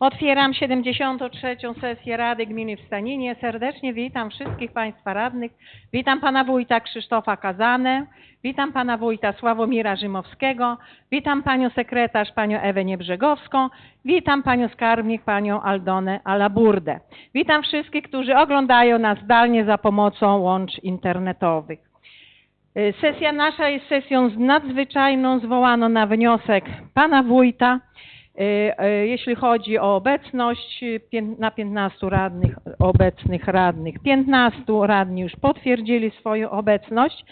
Otwieram 73. sesję Rady Gminy w Staninie. Serdecznie witam wszystkich Państwa radnych. Witam Pana Wójta Krzysztofa Kazanę. Witam Pana Wójta Sławomira Rzymowskiego. Witam Panią Sekretarz, Panią Ewę Niebrzegowską. Witam Panią Skarbnik, Panią Aldonę Alaburdę. Witam wszystkich, którzy oglądają nas zdalnie za pomocą łącz internetowych. Y, Sesja nasza jest sesją nadzwyczajną, zwołaną na wniosek Pana Wójta. Y, y, Jeśli chodzi o obecność na 15 radnych, obecnych radnych, 15 radni już potwierdzili swoją obecność.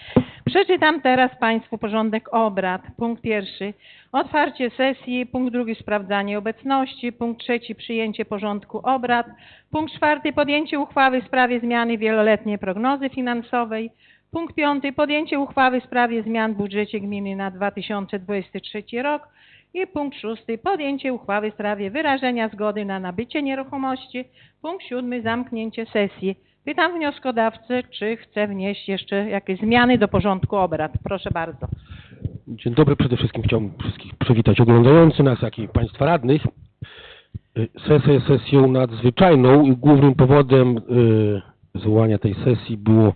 Przeczytam teraz Państwu porządek obrad. Punkt pierwszy. Otwarcie sesji. Punkt drugi. Sprawdzanie obecności. Punkt trzeci. Przyjęcie porządku obrad. Punkt czwarty. Podjęcie uchwały w sprawie zmiany wieloletniej prognozy finansowej. Punkt piąty. Podjęcie uchwały w sprawie zmian w budżecie gminy na 2023 rok. I punkt szósty. Podjęcie uchwały w sprawie wyrażenia zgody na nabycie nieruchomości. Punkt siódmy. Zamknięcie sesji. Pytam wnioskodawcę, czy chce wnieść jeszcze jakieś zmiany do porządku obrad. Proszę bardzo. Dzień dobry. Przede wszystkim chciałbym wszystkich przywitać oglądających nas, jak i Państwa radnych. Sesja jest sesją nadzwyczajną i głównym powodem y, zwołania tej sesji było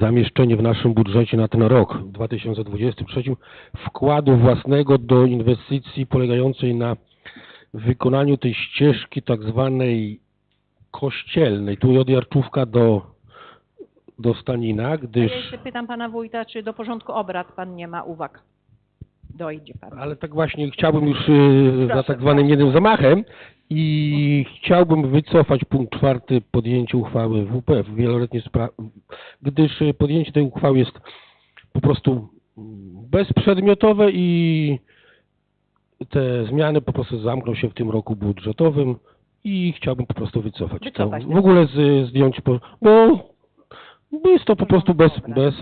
zamieszczenie w naszym budżecie na ten rok 2023 wkładu własnego do inwestycji polegającej na wykonaniu tej ścieżki tak zwanej kościelnej, tu od Jarczówka do, do Stanina, A ja gdyż... jeszcze pytam pana wójta, czy do porządku obrad pan nie ma uwag. Dojdzie pan. Ale tak właśnie chciałbym już y, za tak zwanym jednym zamachem i chciałbym wycofać punkt czwarty podjęcie uchwały WPF wieloletniej sprawy, gdyż y, podjęcie tej uchwały jest po prostu bezprzedmiotowe i te zmiany po prostu zamkną się w tym roku budżetowym i chciałbym po prostu wycofać. to. Wycofać W ogóle z, zdjąć, po, bo, bo jest to po No, prostu bez, dobra. bez,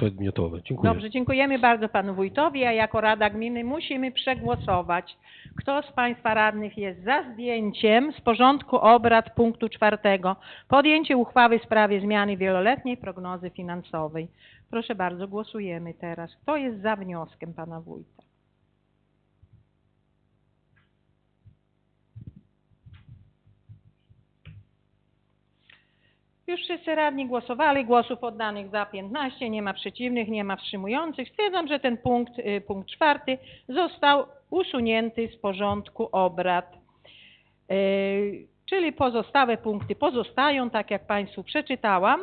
bezprzedmiotowe. Dziękuję. Dobrze, dziękujemy bardzo panu wójtowi, a jako Rada Gminy musimy przegłosować, kto z państwa radnych jest za zdjęciem z porządku obrad punktu czwartego podjęcie uchwały w sprawie zmiany wieloletniej prognozy finansowej. Proszę bardzo, głosujemy teraz. Kto jest za wnioskiem pana wójta? Już wszyscy radni głosowali, głosów oddanych za 15, nie ma przeciwnych, nie ma wstrzymujących. Stwierdzam, że ten punkt, y, punkt czwarty został usunięty z porządku obrad. Y, Czyli pozostałe punkty pozostają, tak jak Państwu przeczytałam.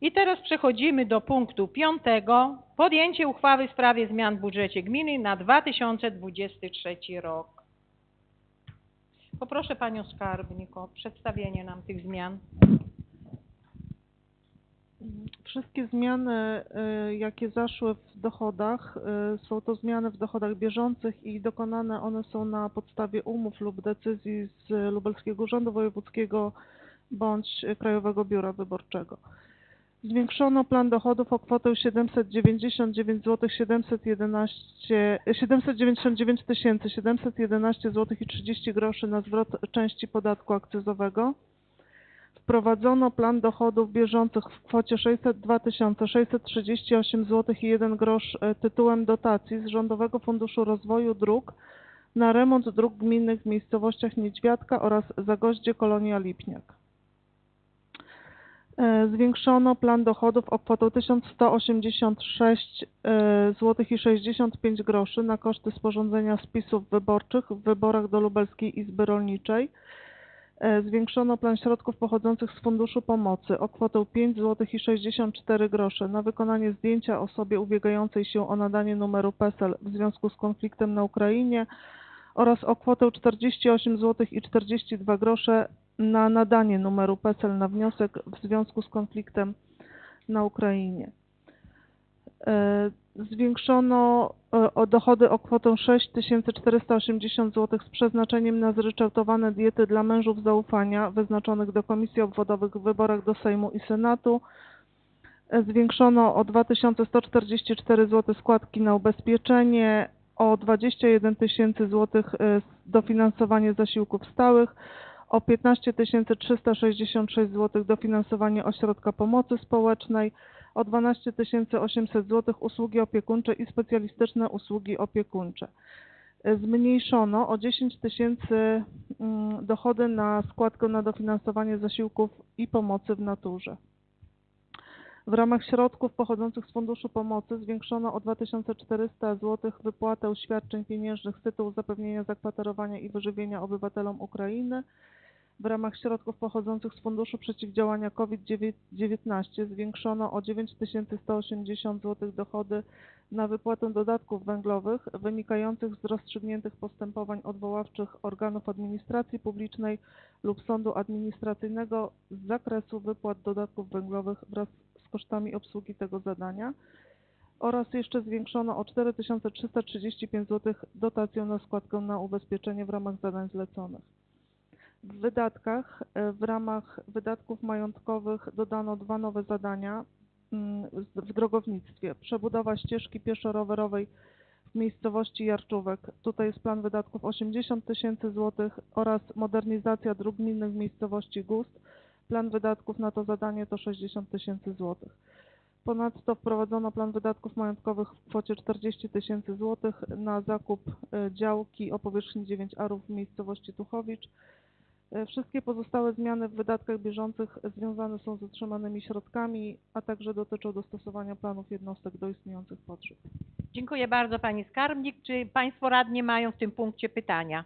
I teraz przechodzimy do punktu piątego. Podjęcie uchwały w sprawie zmian w budżecie gminy na 2023 rok. Poproszę Panią Skarbnik o przedstawienie nam tych zmian. Wszystkie zmiany, y, jakie zaszły w dochodach, y, są to zmiany w dochodach bieżących i dokonane one są na podstawie umów lub decyzji z Lubelskiego Urzędu Wojewódzkiego bądź Krajowego Biura Wyborczego. Zwiększono plan dochodów o kwotę 799 zł 711 799 711 zł i 30 groszy na zwrot części podatku akcyzowego. Wprowadzono plan dochodów bieżących w kwocie 602 638 zł i 1 grosz e, tytułem dotacji z Rządowego Funduszu Rozwoju Dróg na remont dróg gminnych w miejscowościach Niedźwiadka oraz Zagoździe Kolonia Lipniak. E, Zwiększono plan dochodów o kwotę 1186 zł i 65 groszy na koszty sporządzenia spisów wyborczych w wyborach do Lubelskiej Izby Rolniczej. E, Zwiększono plan środków pochodzących z Funduszu Pomocy o kwotę 5 zł i 64 grosze na wykonanie zdjęcia osobie ubiegającej się o nadanie numeru PESEL w związku z konfliktem na Ukrainie oraz o kwotę 48 zł i 42 grosze na nadanie numeru PESEL na wniosek w związku z konfliktem na Ukrainie. E, Zwiększono e, o dochody o kwotę 6480 zł z przeznaczeniem na zryczałtowane diety dla mężów zaufania wyznaczonych do komisji obwodowych w wyborach do Sejmu i Senatu. E, Zwiększono o 2144 zł składki na ubezpieczenie, o 21 tysięcy złotych dofinansowanie zasiłków stałych, o 15 366 zł dofinansowanie ośrodka pomocy społecznej, o 12 800 zł usługi opiekuńcze i specjalistyczne usługi opiekuńcze. zmniejszono o 10 tysięcy mm, dochody na składkę na dofinansowanie zasiłków i pomocy w naturze. W ramach środków pochodzących z Funduszu Pomocy zwiększono o 2400 zł wypłatę świadczeń pieniężnych z tytułu zapewnienia zakwaterowania i wyżywienia obywatelom Ukrainy. W ramach środków pochodzących z Funduszu Przeciwdziałania COVID-19 zwiększono o 9180 zł dochody na wypłatę dodatków węglowych wynikających z rozstrzygniętych postępowań odwoławczych organów administracji publicznej lub sądu administracyjnego z zakresu wypłat dodatków węglowych wraz z kosztami obsługi tego zadania oraz jeszcze zwiększono o 4335 zł dotację na składkę na ubezpieczenie w ramach zadań zleconych. W wydatkach, e, w ramach wydatków majątkowych dodano dwa nowe zadania mm, w drogownictwie. Przebudowa ścieżki pieszo-rowerowej w miejscowości Jarczówek. Tutaj jest plan wydatków 80 tysięcy złotych oraz modernizacja dróg gminnych w miejscowości Gust. Plan wydatków na to zadanie to 60 tysięcy złotych. Ponadto wprowadzono plan wydatków majątkowych w kwocie 40 tysięcy złotych na zakup e, działki o powierzchni 9 arów w miejscowości Tuchowicz. E, Wszystkie pozostałe zmiany w wydatkach bieżących związane są z otrzymanymi środkami, a także dotyczą dostosowania planów jednostek do istniejących potrzeb. Dziękuję bardzo Pani Skarbnik. Czy Państwo radni mają w tym punkcie pytania?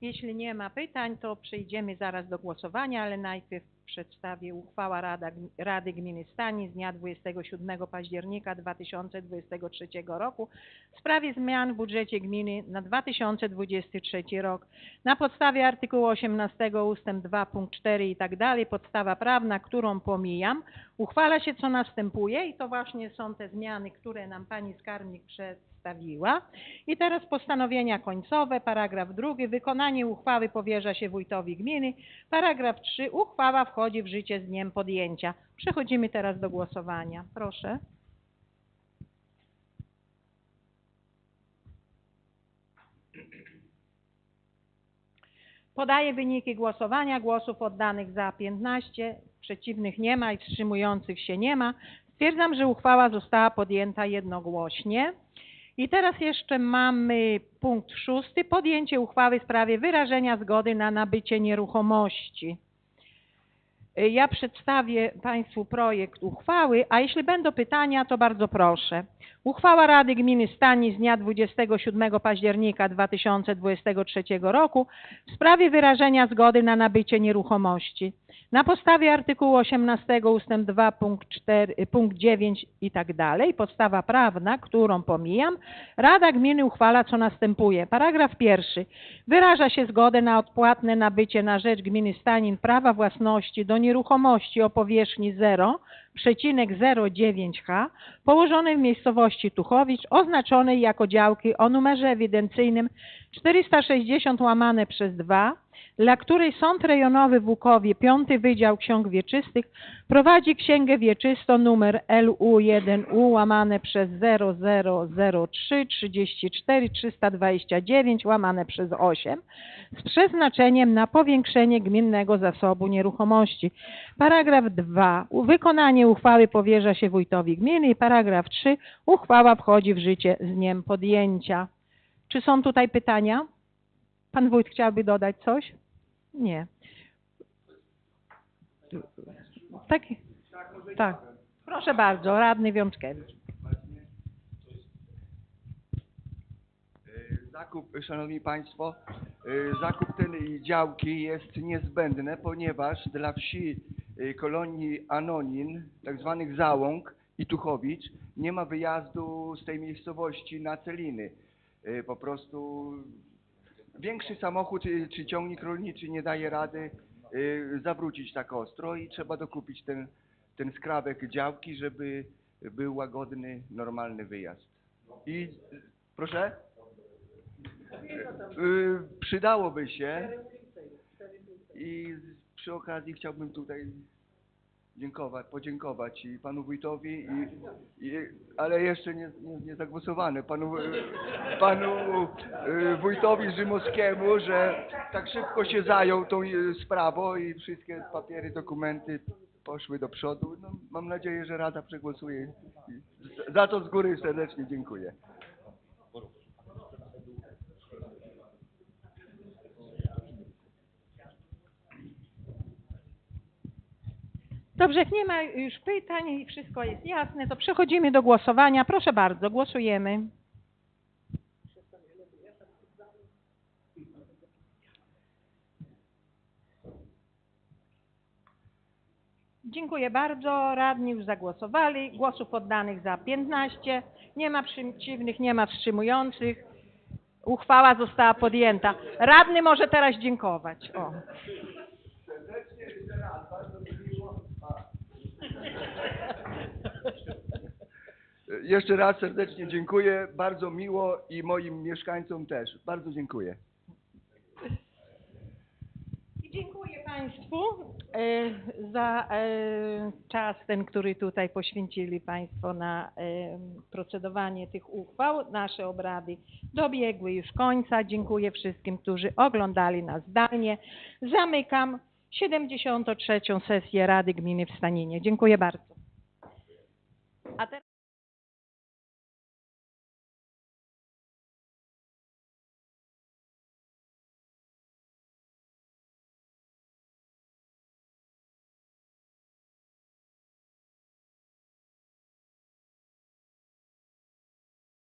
Jeśli nie ma pytań, to przejdziemy zaraz do głosowania, ale najpierw przedstawię uchwała Rada, Rady Gminy Stani z dnia 27 października 2023 roku w sprawie zmian w budżecie gminy na 2023 rok. Na podstawie artykułu 18 ustęp 2 punkt 4 i tak dalej, podstawa prawna, którą pomijam, uchwala się co następuje i to właśnie są te zmiany, które nam Pani Skarbnik przedstawiła. I teraz postanowienia końcowe, paragraf drugi, wykonanie uchwały powierza się wójtowi gminy. Paragraf 3, uchwała wchodzi w życie z dniem podjęcia. Przechodzimy teraz do głosowania. Proszę. Podaję wyniki głosowania. Głosów oddanych za 15, przeciwnych nie ma i wstrzymujących się nie ma. Stwierdzam, że uchwała została podjęta jednogłośnie. I teraz jeszcze mamy punkt szósty. Podjęcie uchwały w sprawie wyrażenia zgody na nabycie nieruchomości. Y, Ja przedstawię Państwu projekt uchwały, a jeśli będą pytania, to bardzo proszę. Uchwała Rady Gminy Stani z dnia 27 października 2023 roku w sprawie wyrażenia zgody na nabycie nieruchomości. Na podstawie artykułu 18 ustęp 2 punkt, 4, y, punkt 9 i tak dalej, podstawa prawna, którą pomijam, Rada Gminy uchwala co następuje. Paragraf pierwszy. Wyraża się zgodę na odpłatne nabycie na rzecz gminy Stanin prawa własności do nieruchomości o powierzchni 0,09 ha położonej w miejscowości Tuchowicz oznaczonej jako działki o numerze ewidencyjnym 460 łamane przez 2 dla której Sąd Rejonowy w Łukowie, 5 Wydział Ksiąg Wieczystych, prowadzi księgę wieczystą numer LU1U łamane przez 0003 34 329 łamane przez 8 z przeznaczeniem na powiększenie gminnego zasobu nieruchomości. Paragraf 2. Wykonanie uchwały powierza się wójtowi gminy paragraf 3. Uchwała wchodzi w życie z dniem podjęcia. Czy są tutaj pytania? Pan wójt chciałby dodać coś? Nie. Tak? Tak. Proszę bardzo, radny Wiączkiewicz. Y, Zakup, Szanowni Państwo, y, zakup tej działki jest niezbędny, ponieważ dla wsi y, kolonii Anonin, tak zwanych Załąk i Tuchowicz, nie ma wyjazdu z tej miejscowości na Celiny. Po prostu większy samochód y, czy ciągnik rolniczy nie daje rady y, zawrócić tak ostro i trzeba dokupić ten, ten skrawek działki, żeby był łagodny, normalny wyjazd. I proszę? Y, przydałoby się i przy okazji chciałbym tutaj dziękować, podziękować i panu wójtowi, i, i, ale jeszcze nie, nie, nie zagłosowane, panu, y, panu y, wójtowi Rzymowskiemu, że tak szybko się zajął tą y, sprawą i wszystkie papiery, dokumenty poszły do przodu. No, mam nadzieję, że Rada przegłosuje. Za to z góry serdecznie dziękuję. Dobrze, jak nie ma już pytań i wszystko jest jasne, to przechodzimy do głosowania. Proszę bardzo, głosujemy. Dziękuję bardzo. Radni już zagłosowali. Głosów oddanych za 15. Nie ma przeciwnych, nie ma wstrzymujących. Uchwała została podjęta. Radny może teraz dziękować. O. Jeszcze raz serdecznie dziękuję, bardzo miło i moim mieszkańcom też. Bardzo dziękuję. Dziękuję Państwu e, za e, czas ten, który tutaj poświęcili Państwo na e, procedowanie tych uchwał. Nasze obrady dobiegły już końca. Dziękuję wszystkim, którzy oglądali nas zdalnie. Zamykam 73. sesję Rady Gminy w Staninie. Dziękuję bardzo.